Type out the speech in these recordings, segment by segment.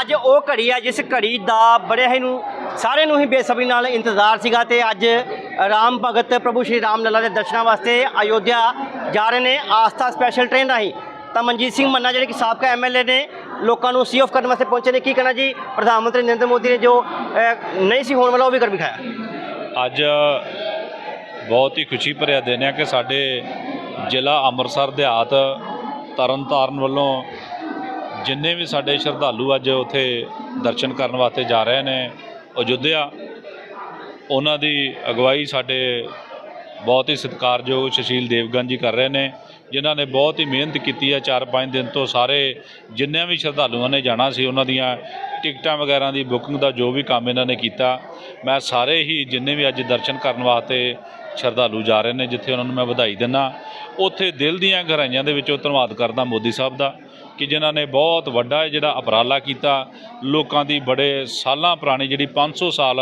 ਅੱਜ ਉਹ ਘੜੀ ਆ ਜਿਸ ਘੜੀ ਦਾ ਬੜੇ ਹੀ ਨੂੰ ਸਾਰਿਆਂ ਨੂੰ ਹੀ ਬੇਸਬਰੀ ਨਾਲ ਇੰਤਜ਼ਾਰ ਸੀਗਾ ਤੇ ਅੱਜ ਰਾਮ ਭਗਤ ਪ੍ਰਭੂ ਸ਼੍ਰੀ ਰਾਮ ਲੱਲਾ ਦੇ ਦਰਸ਼ਨਾਂ ਵਾਸਤੇ ਅਯੋਧਿਆ ਜਾ ਰਹੇ ਨੇ। ਆਸਥਾ ਸਪੈਸ਼ਲ ਟ੍ਰੇਨ ਰਾਹੀਂ ਤਾਂ ਮਨਜੀਤ ਸਿੰਘ ਮੰਨਾ ਜਿਹੜੇ ਕਿ ਸਾਬਕਾ ਐਮਐਲਏ ਨੇ ਲੋਕਾਂ ਨੂੰ ਸੀ ਆਫ ਕਰਨ ਵਾਸਤੇ ਪਹੁੰਚੇ ਨੇ। ਕੀ ਕਹਿਣਾ ਜੀ? ਪ੍ਰਧਾਨ ਮੰਤਰੀ ਨਰਿੰਦਰ ਮੋਦੀ ਨੇ ਜੋ ਨਹੀਂ ਸੀ ਹੋਣ ਵਾਲਾ ਉਹ ਵੀ ਕਰ ਵਿਖਾਇਆ। ਅੱਜ ਬਹੁਤ ਹੀ ਖੁਸ਼ੀ ਭਰਿਆ ਦਿਨ ਹੈ ਕਿ ਸਾਡੇ ਜ਼ਿਲ੍ਹਾ ਅੰਮ੍ਰਿਤਸਰ ਦਿਹਾਤ ਤਰਨਤਾਰਨ ਵੱਲੋਂ ਜਿੰਨੇ ਵੀ ਸਾਡੇ ਸ਼ਰਧਾਲੂ ਅੱਜ ਉੱਥੇ ਦਰਸ਼ਨ ਕਰਨ ਵਾਸਤੇ ਜਾ ਰਹੇ ਨੇ, ਅਯੁੱਧਿਆ, ਉਹਨਾਂ ਦੀ ਅਗਵਾਈ ਸਾਡੇ ਬਹੁਤ ਹੀ ਸਤਿਕਾਰਯੋਗ ਸੁਸ਼ੀਲ ਦੇਵਗਨ ਜੀ ਕਰ ਰਹੇ ਨੇ, ਜਿਨ੍ਹਾਂ ਨੇ ਬਹੁਤ ਹੀ ਮਿਹਨਤ ਕੀਤੀ ਹੈ। 4-5 ਦਿਨ ਤੋਂ ਸਾਰੇ ਜਿੰਨੇ ਵੀ ਸ਼ਰਧਾਲੂਆਂ ਨੇ ਜਾਣਾ ਸੀ, ਉਹਨਾਂ ਦੀਆਂ ਟਿਕਟਾਂ ਵਗੈਰਾ ਦੀ ਬੁਕਿੰਗ ਦਾ ਜੋ ਵੀ ਕੰਮ ਇਹਨਾਂ ਨੇ ਕੀਤਾ, ਮੈਂ ਸਾਰੇ ਹੀ ਜਿੰਨੇ ਵੀ ਅੱਜ ਦਰਸ਼ਨ ਕਰਨ ਵਾਸਤੇ ਸ਼ਰਧਾਲੂ ਜਾ ਰਹੇ ਨੇ, ਜਿੱਥੇ ਉਹਨਾਂ ਨੂੰ ਮੈਂ ਵਧਾਈ ਦਿੰਦਾ ਉੱਥੇ ਦਿਲ ਦੀਆਂ ਗਹਿਰਾਈਆਂ ਦੇ ਵਿੱਚੋਂ ਧੰਨਵਾਦ ਕਰਦਾ ਮੋਦੀ ਸਾਹਿਬ ਦਾ। ਕਿ ਜਿਨ੍ਹਾਂ ਨੇ ਬਹੁਤ ਵੱਡਾ ਜਿਹੜਾ ਉਪਰਾਲਾ ਕੀਤਾ, ਲੋਕਾਂ ਦੀ ਬੜੇ ਸਾਲਾਂ ਪੁਰਾਣੀ ਜਿਹੜੀ 500 ਸਾਲ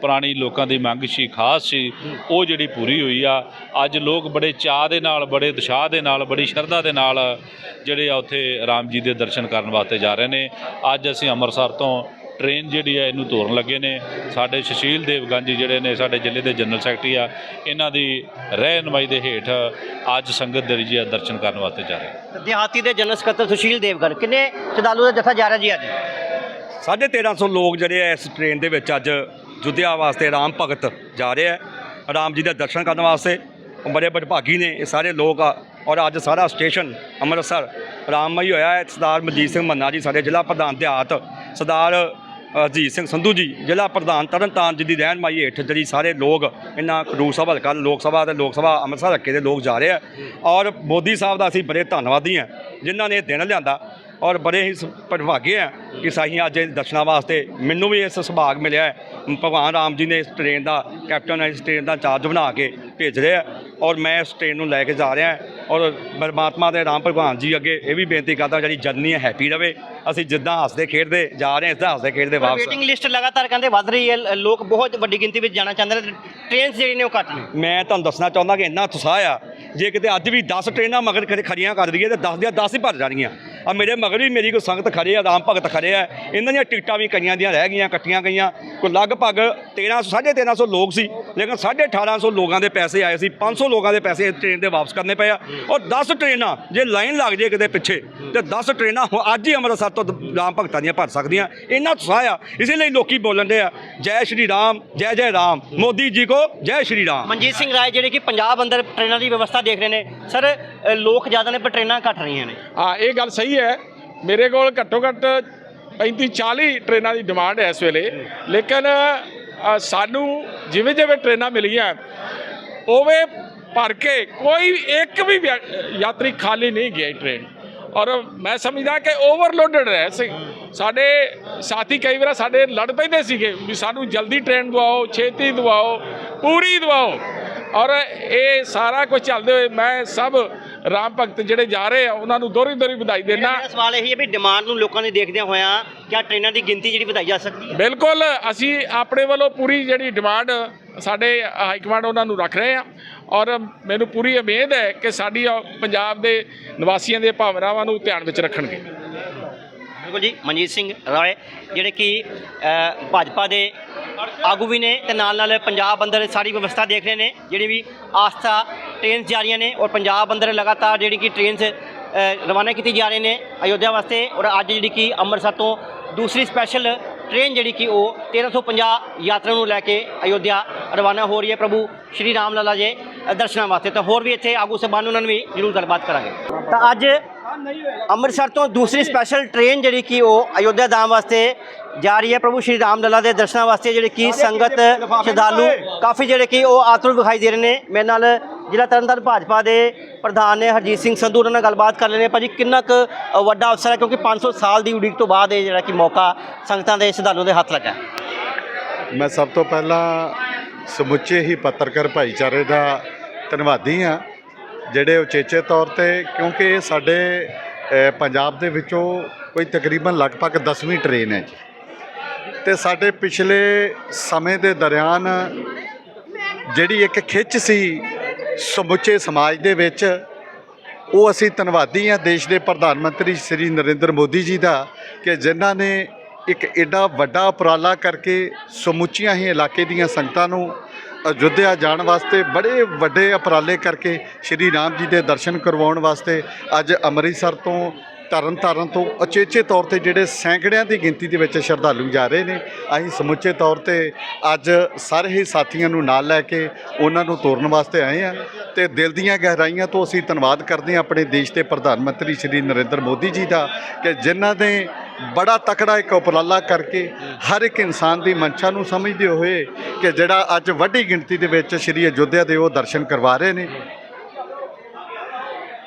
ਪੁਰਾਣੀ ਲੋਕਾਂ ਦੀ ਮੰਗ ਸੀ, ਖਾਸ ਸੀ, ਉਹ ਜਿਹੜੀ ਪੂਰੀ ਹੋਈ ਆ। ਅੱਜ ਲੋਕ ਬੜੇ ਚਾਅ ਦੇ ਨਾਲ, ਬੜੇ ਉਤਸ਼ਾਹ ਦੇ ਨਾਲ, ਬੜੀ ਸ਼ਰਧਾ ਦੇ ਨਾਲ ਜਿਹੜੇ ਆ ਉੱਥੇ ਰਾਮ ਜੀ ਦੇ ਦਰਸ਼ਨ ਕਰਨ ਵਾਸਤੇ ਜਾ ਰਹੇ ਨੇ। ਅੱਜ ਅਸੀਂ ਅੰਮ੍ਰਿਤਸਰ ਤੋਂ ਟ੍ਰੇਨ ਜਿਹੜੀ ਹੈ ਇਹਨੂੰ ਤੋਰਨ ਲੱਗੇ ਨੇ। ਸਾਡੇ ਸੁਸ਼ੀਲ ਦੇਵਗਨ ਜੀ ਜਿਹੜੇ ਨੇ ਸਾਡੇ ਜ਼ਿਲ੍ਹੇ ਦੇ ਜਨਰਲ ਸੈਕਟਰੀ ਆ ਇਹਨਾਂ ਦੀ ਰਹਿਨਮਾਈ ਦੇ ਹੇਠ ਅੱਜ ਸੰਗਤ ਦੇ ਜੀ ਦਰਸ਼ਨ ਕਰਨ ਵਾਸਤੇ ਜਾ ਰਹੇ ਦਿਹਾਤੀ ਦੇ ਜਨਰਲ ਸਕੱਤਰ ਸੁਸ਼ੀਲ ਦੇਵਗਨ ਕਿੰਨੇ ਸ਼ਰਧਾਲੂ ਦਾ ਜਥਾ ਜਾ ਰਿਹਾ ਜੀ ਅੱਜ? ਸਾਢੇ 1300 ਲੋਕ ਜਿਹੜੇ ਆ ਇਸ ਟ੍ਰੇਨ ਦੇ ਵਿੱਚ ਅੱਜ ਜੁੱਧਿਆ ਵਾਸਤੇ ਰਾਮ ਭਗਤ ਜਾ ਰਹੇ ਆ। ਰਾਮ ਜੀ ਦੇ ਦਰਸ਼ਨ ਕਰਨ ਵਾਸਤੇ ਬੜੇ ਬੜਭਾਗੀ ਨੇ ਇਹ ਸਾਰੇ ਲੋਕ ਆ ਔਰ ਅੱਜ ਸਾਰਾ ਸਟੇਸ਼ਨ ਅੰਮ੍ਰਿਤਸਰ ਰਾਮਮਈ ਹੋਇਆ ਹੈ। ਸਰਦਾਰ ਮਨਜੀਤ ਸਿੰਘ ਮੰਨਾ ਜੀ ਸਾਡੇ ਜ਼ਿਲ੍ਹਾ ਪ੍ਰਧਾਨ ਦਿਹਾਤ ਸਰਦਾਰ ਅਜੀਤ ਸਿੰਘ ਸੰਧੂ ਜੀ, ਜ਼ਿਲ੍ਹਾ ਪ੍ਰਧਾਨ ਤਰਨਤਾਰਨ ਜੀ ਦੀ ਰਹਿਨਮਾਈ ਹੇਠ ਜਿਹੜੀ ਸਾਰੇ ਲੋਕ ਇਹਨਾਂ ਖਡੂਰ ਸਾਹਿਬ ਹਲਕਾ ਲੋਕ ਸਭਾ ਤੇ ਲੋਕ ਸਭਾ ਅੰਮ੍ਰਿਤਸਰ ਹਲਕੇ ਦੇ ਲੋਕ ਜਾ ਰਹੇ ਆ। ਔਰ ਮੋਦੀ ਸਾਹਿਬ ਦਾ ਅਸੀਂ ਬੜੇ ਧੰਨਵਾਦੀ ਹਾਂ ਜਿਨ੍ਹਾਂ ਨੇ ਇਹ ਦਿਨ ਲਿਆਂਦਾ। ਔਰ ਬੜੇ ਹੀ ਪਰਭਾਗੇ ਆ ਕਿ ਸਾਈਂ ਅੱਜ ਦਰਸ਼ਨਾਂ ਵਾਸਤੇ ਮੈਨੂੰ ਵੀ ਇਸ ਸੁਭਾਗ ਮਿਲਿਆ ਹੈ। ਭਗਵਾਨ ਰਾਮ ਜੀ ਨੇ ਇਸ ਟ੍ਰੇਨ ਦਾ ਕੈਪਟਨ ਇਸ ਟ੍ਰੇਨ ਦਾ ਚਾਰਜ ਬਣਾ ਕੇ ਭੇਜ ਰਹੇ ਔਰ ਮੈਂ ਇਸ ਟ੍ਰੇਨ ਨੂੰ ਲੈ ਕੇ ਜਾ ਰਿਹਾ ਔਰ ਪਰਮਾਤਮਾ ਦੇ ਰਾਮ ਭਗਵਾਨ ਜੀ ਅੱਗੇ ਇਹ ਵੀ ਬੇਨਤੀ ਕਰਦਾ ਜਿਹੜੀ ਜਰਨੀ ਹੈ ਹੈਪੀ ਰਵੇ। ਅਸੀਂ ਜਿੱਦਾਂ ਹੱਸਦੇ ਖੇਡਦੇ ਜਾ ਰਹੇ ਹਾਂ ਇਦਾਂ ਹੱਸਦੇ ਖੇਡਦੇ ਵਾਪਸ ਵੇਟਿੰਗ ਲਿਸਟ ਲਗਾਤਾਰ ਕਹਿੰਦੇ ਵੱਧ ਰਹੀ ਹੈ ਲੋਕ ਬਹੁਤ ਵੱਡੀ ਗਿਣਤੀ ਵਿੱਚ ਜਾਣਾ ਚਾਹੁੰਦੇ ਨੇ ਟ੍ਰੇਨਸ ਜਿਹੜੀ ਨੇ ਉਹ ਘੱਟ ਨੇ। ਮੈਂ ਤੁਹਾਨੂੰ ਦੱਸਣਾ ਚਾਹੁੰਦਾ ਕਿ ਇੰਨਾ ਉਤਸ਼ਾਹ ਆ ਜੇ ਕਿਤੇ ਅੱਜ ਵੀ 10 ਟ੍ਰੇਨਾਂ ਮਗਰ ਖੜੇ ਖੜੀਆਂ ਕਰ ਦਈਏ ਤੇ 10 ਦੀਆਂ 10 ਹੀ ਭਰ ਜਾਣਗੀਆਂ। ਆ ਮੇਰੇ ਮਗਰ ਵੀ ਮੇਰੀ ਕੋਈ ਸੰਗਤ ਖੜੇ ਆ, ਰਾਮ ਭਗਤ ਖੜੇ ਆ। ਇਹਨਾਂ ਦੀਆਂ ਟਿਕਟਾਂ ਵੀ ਕਈਆਂ ਦੀਆਂ ਰਹਿ ਗਈਆਂ, ਕੱਟੀਆਂ ਗਈਆਂ। ਕੋਈ ਲਗਭਗ 1300 1350 ਲੋਕ ਸੀ, ਲੇਕਿਨ 1850 ਲੋਕਾਂ ਦੇ ਪੈਸੇ ਆਏ ਸੀ 500 ਲੋਕਾਂ ਦੇ ਪੈਸੇ ਟ੍ਰੇਨ ਦੇ ਵਾਪਸ ਕਰਨੇ ਪਏ ਆ। ਔਰ 10 ਟ੍ਰੇਨਾਂ ਜੇ ਲਾਈਨ ਲੱਗ ਜੇ ਕਿਤੇ ਪਿੱਛੇ, ਤੇ 10 ਟ੍ਰੇਨਾਂ ਅੱਜ ਹੀ ਅੰਮ੍ਰਿਤਸਰ ਤੋਂ ਰਾਮ ਭਗਤਾਂ ਦੀਆਂ ਭਰ ਸਕਦੀਆਂ। ਇੰਨਾ ਉਤਸ਼ਾਹ ਆ। ਇਸੇ ਲਈ ਲੋਕੀ ਬੋਲਣ ਦੇ ਆ ਜੈ ਸ਼੍ਰੀ ਰਾਮ ਜੈ ਜੈ ਰਾਮ। ਮੋਦੀ ਜੀ ਕੋ ਜੈ ਸ਼੍ਰੀ ਰਾਮ। ਮਨਜੀਤ ਸਿੰਘ ਰਾਏ ਜਿਹੜੇ ਕਿ ਪੰਜਾਬ ਅੰਦਰ ਟ੍ਰੇਨਾਂ ਦੀ ਵਿਵਸਥਾ ਦੇਖ ਰਹੇ ਨੇ ਸਰ ਅ, ਲੋਕ ਜ਼ਿਆਦਾ ਨੇ ਪਰ ਟ੍ਰੇਨਾਂ ਘੱਟ ਰਹੀਆਂ ਨੇ। ਹਾਂ ਇਹ ਗੱਲ ਸਹੀ ਹੈ। ਮੇਰੇ ਕੋਲ ਘੱਟੋ ਘੱਟ 35 40 ਟ੍ਰੇਨਾਂ ਦੀ ਡਿਮਾਂਡ ਹੈ ਇਸ ਵੇਲੇ। ਲੇਕਿਨ ਅ, ਸਾਨੂੰ ਜਿਵੇਂ ਜਿਵੇਂ ਟ੍ਰੇਨਾਂ ਮਿਲੀਆਂ ਉਵੇਂ ਭਰ ਕੇ ਕੋਈ ਇੱਕ ਵੀ ਵਿਅ- ਯਾਤਰੀ ਖਾਲੀ ਨਹੀਂ ਗਿਆ ਇਹ ਟ੍ਰੇਨ। ਔਰ ਮੈਂ ਸਮਝਦਾ ਕਿ ਓਵਰਲੋਡਡ ਹੈ ਸੀ। ਸਾਡੇ ਸਾਥੀ ਕਈ ਵਾਰ ਸਾਡੇ ਲੜ ਪੈਂਦੇ ਸੀਗੇ ਵੀ ਸਾਨੂੰ ਜਲਦੀ ਟ੍ਰੇਨ ਦਵਾਓ, ਛੇਤੀ ਦਵਾਓ, ਪੂਰੀ ਦਵਾਓ। ਔਰ ਇਹ ਸਾਰਾ ਕੁਝ ਚੱਲਦੇ ਹੋਏ ਮੈਂ ਸਭ ਰਾਮ ਭਗਤ ਜਿਹੜੇ ਜਾ ਰਹੇ ਆ ਉਹਨਾਂ ਨੂੰ ਦੋਹਰੀ ਦੋਹਰੀ ਵਧਾਈ ਦੇਣਾ। ਮੇਰਾ ਸਵਾਲ ਇਹ ਹੈ ਵੀ ਡਿਮਾਂਡ ਨੂੰ ਲੋਕਾਂ ਦੇ ਦੇਖਦਿਆਂ ਹੋਇਆਂ ਕਿਆ ਟ੍ਰੇਨਾਂ ਦੀ ਗਿਣਤੀ ਜਿਹੜੀ ਵਧਾਈ ਜਾ ਸਕਦੀ ਹੈ? ਬਿਲਕੁਲ ਅਸੀਂ ਆਪਣੇ ਵੱਲੋਂ ਪੂਰੀ ਜਿਹੜੀ ਡਿਮਾਂਡ ਸਾਡੇ ਹਾਈ ਕਮਾਂਡ ਉਹਨਾਂ ਨੂੰ ਰੱਖ ਰਹੇ ਆ। ਔਰ ਮੈਨੂੰ ਪੂਰੀ ਉਮੀਦ ਹੈ ਕਿ ਸਾਡੀ ਪੰਜਾਬ ਦੇ ਨਿਵਾਸੀਆਂ ਦੇ ਭਾਵਨਾਵਾਂ ਨੂੰ ਧਿਆਨ ਵਿੱਚ ਰੱਖਣਗੇ। ਬਿਲਕੁਲ ਜੀ ਮਨਜੀਤ ਸਿੰਘ ਰਾਏ ਜਿਹੜੇ ਕਿ ਭਾਜਪਾ ਦੇ ਆਗੂ ਵੀ ਨੇ ਤੇ ਨਾਲ ਨਾਲ ਪੰਜਾਬ ਅੰਦਰ ਸਾਰੀ ਵਿਵਸਥਾ ਦੇਖ ਰਹੇ ਨੇ ਜਿਹੜੀ ਵੀ ਆਸਥਾ ਟ੍ਰੇਨਸ ਜਾ ਰਹੀਆਂ ਨੇ ਔਰ ਪੰਜਾਬ ਅੰਦਰ ਲਗਾਤਾਰ ਜਿਹੜੀ ਕਿ ਟ੍ਰੇਨਸ ਰਵਾਨਾ ਕੀਤੀ ਜਾ ਰਹੇ ਨੇ ਅਯੋਧਿਆ ਵਾਸਤੇ ਔਰ ਅੱਜ ਜਿਹੜੀ ਕਿ ਅੰਮ੍ਰਿਤਸਰ ਤੋਂ ਦੂਸਰੀ ਸਪੈਸ਼ਲ ਟ੍ਰੇਨ ਜਿਹੜੀ ਕਿ ਉਹ 1350 ਯਾਤਰਾ ਨੂੰ ਲੈ ਕੇ ਅਯੋਧਿਆ ਰਵਾਨਾ ਹੋ ਰਹੀ ਹੈ। ਪ੍ਰਭੂ ਸ਼੍ਰੀ ਰਾਮ ਲਾਲਾ ਜੀ ਦਰਸ਼ਨਾਂ ਵਾਸਤੇ ਤਾਂ ਹੋਰ ਵੀ ਇੱਥੇ ਆਗੂ ਸਭਾ ਉਹਨਾਂ ਨੂੰ ਵੀ ਜ਼ਰੂਰ ਗੱਲਬਾਤ ਕਰਾਂਗੇ। ਤਾਂ ਅੱਜ ਅੰਮ੍ਰਿਤਸਰ ਤੋਂ ਦੂਸਰੀ ਸਪੈਸ਼ਲ ਟ੍ਰੇਨ ਜਿਹੜੀ ਕਿ ਉਹ ਅਯੋਧਿਆ ਧਾਮ ਵਾਸਤੇ ਜਾ ਰਹੀ ਹੈ। ਪ੍ਰਭੂ ਸ਼੍ਰੀ ਰਾਮ ਲੱਲਾ ਦੇ ਦਰਸ਼ਨਾਂ ਵਾਸਤੇ ਜਿਹੜੇ ਕਿ ਸੰਗਤ ਸ਼ਰਧਾਲੂ ਕਾਫੀ ਜਿਹੜੇ ਕਿ ਉਹ ਆਤੁਰ ਵਿਖਾਈ ਦੇ ਰਹੇ ਨੇ। ਮੇਰੇ ਨਾਲ ਜ਼ਿਲ੍ਹਾ ਤਰਨਤਾਰਨ ਭਾਜਪਾ ਦੇ ਪ੍ਰਧਾਨ ਨੇ ਹਰਜੀਤ ਸਿੰਘ ਸੰਧੂ ਉਹਨਾਂ ਨਾਲ ਗੱਲਬਾਤ ਕਰ ਲੈਣੇ ਭਾਜੀ, ਕਿੰਨਾ ਕੁ ਵੱਡਾ ਅਵਸਰ ਹੈ? ਕਿਉਂਕਿ 500 ਸਾਲ ਦੀ ਉਡੀਕ ਤੋਂ ਬਾਅਦ ਇਹ ਜਿਹੜਾ ਕਿ ਮੌਕਾ ਸੰਗਤਾਂ ਦੇ ਸ਼ਰਧਾਲੂ ਦੇ ਹੱਥ ਲੱਗਾ। ਮੈਂ ਸਭ ਤੋਂ ਪਹਿਲਾਂ ਸਮੁੱਚੇ ਹੀ ਪੱਤਰਕਾਰ ਭਾਈਚਾਰੇ ਦਾ ਧੰਨਵਾਦੀ ਹਾਂ, ਜਿਹੜੇ ਉਚੇਚੇ ਤੌਰ ਤੇ, ਕਿਉਂਕਿ ਇਹ ਸਾਡੇ ਪੰਜਾਬ ਦੇ ਵਿੱਚੋਂ ਕੋਈ ਤਕਰੀਬਨ ਲਗਭਗ 10ਵੀਂ ਟ੍ਰੇਨ ਹੈ ਜੀ। ਤੇ ਸਾਡੇ ਪਿਛਲੇ ਸਮੇਂ ਦੇ ਦਰਿਆਨ ਜਿਹੜੀ ਇੱਕ ਖਿੱਚ ਸੀ ਸਮੁੱਚੇ ਸਮਾਜ ਦੇ ਵਿੱਚ ਉਹ ਅਸੀਂ ਧੰਨਵਾਦੀ ਹਾਂ ਦੇਸ਼ ਦੇ ਪ੍ਰਧਾਨ ਮੰਤਰੀ ਸ੍ਰੀ ਨਰਿੰਦਰ ਮੋਦੀ ਜੀ ਦਾ ਕਿ ਜਿਨ੍ਹਾਂ ਨੇ ਇੱਕ ਐਡਾ ਵੱਡਾ ਉਪਰਾਲਾ ਕਰਕੇ ਸਮੁੱਚੀਆਂ ਹੀ ਇਲਾਕੇ ਦੀਆਂ ਸੰਗਤਾਂ ਨੂੰ ਅਯੁੱਧਿਆ ਜਾਣ ਵਾਸਤੇ ਬੜੇ ਵੱਡੇ ਉਪਰਾਲੇ ਕਰਕੇ ਸ਼੍ਰੀ ਰਾਮ ਜੀ ਦੇ ਦਰਸ਼ਨ ਕਰਵਾਉਣ ਵਾਸਤੇ ਅੱਜ ਅੰਮ੍ਰਿਤਸਰ ਤੋਂ ਤਰਨ ਤਾਰਨ ਤੋਂ ਅਚੇਚੇ ਤੌਰ ਤੇ ਜਿਹੜੇ ਸੈਂਕੜਿਆਂ ਦੀ ਗਿਣਤੀ ਦੇ ਵਿੱਚ ਸ਼ਰਧਾਲੂ ਜਾ ਰਹੇ ਨੇ, ਅਸੀਂ ਸਮੁੱਚੇ ਤੌਰ ਤੇ ਅੱਜ ਸਾਰੇ ਹੀ ਸਾਥੀਆਂ ਨੂੰ ਨਾਲ ਲੈ ਕੇ ਉਹਨਾਂ ਨੂੰ ਤੋਰਨ ਵਾਸਤੇ ਆਏ ਆ ਤੇ ਦਿਲ ਦੀਆਂ ਗਹਿਰਾਈਆਂ ਤੋਂ ਅਸੀਂ ਧੰਨਵਾਦ ਕਰਦੇ ਹਾਂ ਆਪਣੇ ਦੇਸ਼ ਦੇ ਪ੍ਰਧਾਨ ਮੰਤਰੀ ਸ਼੍ਰੀ ਨਰਿੰਦਰ ਮੋਦੀ ਜੀ ਦਾ ਕਿ ਜਿਨ੍ਹਾਂ ਨੇ ਬੜਾ ਤਕੜਾ ਇੱਕ ਉਪਰਾਲਾ ਕਰਕੇ ਹਰ ਇੱਕ ਇਨਸਾਨ ਦੀ ਮਨਸ਼ਾ ਨੂੰ ਸਮਝਦੇ ਹੋਏ ਕਿ ਜਿਹੜਾ ਅੱਜ ਵੱਡੀ ਗਿਣਤੀ ਦੇ ਵਿੱਚ ਸ਼੍ਰੀ ਅਯੁੱਧਿਆ ਦੇ ਉਹ ਦਰਸ਼ਨ ਕਰਵਾ ਰਹੇ ਨੇ।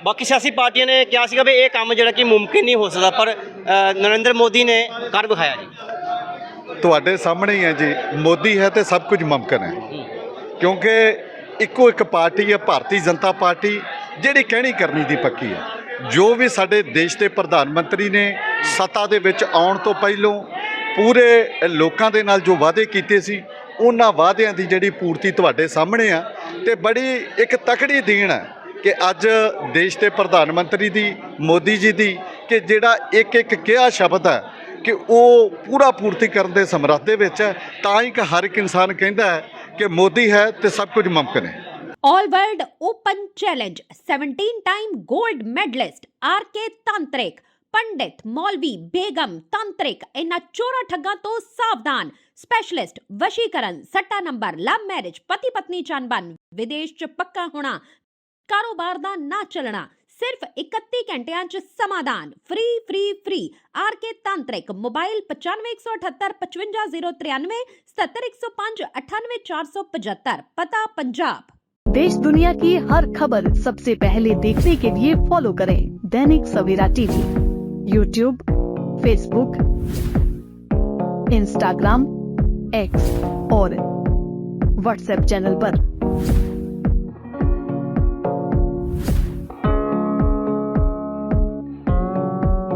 ਬਾਕੀ ਸਿਆਸੀ ਪਾਰਟੀਆਂ ਨੇ ਕਿਹਾ ਸੀਗਾ ਵੀ ਇਹ ਕੰਮ ਜਿਹੜਾ ਕਿ ਮੁਮਕਿਨ ਨਹੀਂ ਹੋ ਸਕਦਾ ਪਰ ਨਰਿੰਦਰ ਮੋਦੀ ਨੇ ਕਰ ਵਿਖਾਇਆ ਜੀ। ਤੁਹਾਡੇ ਸਾਹਮਣੇ ਹੀ ਹੈ ਜੀ ਮੋਦੀ ਹੈ ਤੇ ਸਭ ਕੁਝ ਮੁਮਕਿਨ ਹੈ। ਕਿਉਂਕਿ ਇੱਕੋ ਇੱਕ ਪਾਰਟੀ ਹੈ ਭਾਰਤੀ ਜਨਤਾ ਪਾਰਟੀ ਜਿਹੜੀ ਕਹਿਣੀ ਕਰਨੀ ਦੀ ਪੱਕੀ ਹੈ। ਜੋ ਵੀ ਸਾਡੇ ਦੇਸ਼ ਦੇ ਪ੍ਰਧਾਨ ਮੰਤਰੀ ਨੇ ਸੱਤਾ ਦੇ ਵਿੱਚ ਆਉਣ ਤੋਂ ਪਹਿਲੋਂ ਪੂਰੇ ਲੋਕਾਂ ਦੇ ਨਾਲ ਜੋ ਵਾਅਦੇ ਕੀਤੇ ਸੀ ਉਹਨਾਂ ਵਾਅਦਿਆਂ ਦੀ ਜਿਹੜੀ ਪੂਰਤੀ ਤੁਹਾਡੇ ਸਾਹਮਣੇ ਆ ਤੇ ਬੜੀ ਇੱਕ ਤਕੜੀ ਦੇਣ ਹੈ। ਕਿ ਅੱਜ ਦੇਸ਼ ਦੇ ਪ੍ਰਧਾਨ ਮੰਤਰੀ ਦੀ, ਮੋਦੀ ਜੀ ਦੀ, ਕਿ ਜਿਹੜਾ ਇੱਕ ਇੱਕ ਕਿਹਾ ਸ਼ਬਦ ਹੈ ਕਿ ਉਹ ਪੂਰਾ ਪੂਰਤੀ ਕਰਨ ਦੇ ਸਮਰੱਥ ਦੇ ਵਿੱਚ ਹੈ, ਤਾਂ ਹੀ ਕਿ ਹਰ ਇੱਕ ਇਨਸਾਨ ਕਹਿੰਦਾ ਹੈ ਕਿ ਮੋਦੀ ਹੈ ਤੇ ਸਭ ਕੁਝ ਮੁਮਕਿਨ ਹੈ। All World Open Challenge 17 time gold medalist RK Tantrik ਪੰਡਿਤ ਮੌਲਵੀ ਬੇਗਮ ਤੰਤਰਿਕ ਇਹਨਾਂ ਚੋਰਾ ਠੱਗਾਂ ਤੋਂ ਸਾਵਧਾਨ ਸਪੈਸ਼ਲਿਸਟ ਵਸ਼ੀਕਰਨ ਸੱਟਾ ਨੰਬਰ ਲਵ ਮੈਰਿਜ ਪਤੀ ਪਤਨੀ ਚੰਬਨ ਵਿਦੇਸ਼ ਚ ਪੱਕਾ ਹੋਣਾ ਕਾਰੋਬਾਰ ਦਾ ਨਾ ਚੱਲਣਾ ਸਿਰਫ 31 ਘੰਟਿਆਂ ਚ ਸਮਾਧਾਨ free free free RK ਤਾਂਤਰਿਕ mobile 9518 55093 77105 98475 ਪਤਾ ਪੰਜਾਬ देश दुनिया की हर खबर सबसे पहले देखने के लिए फॉलो करें Dainik Savera TV YouTube Facebook Instagram X और व्हाट्सएप चैनल पर।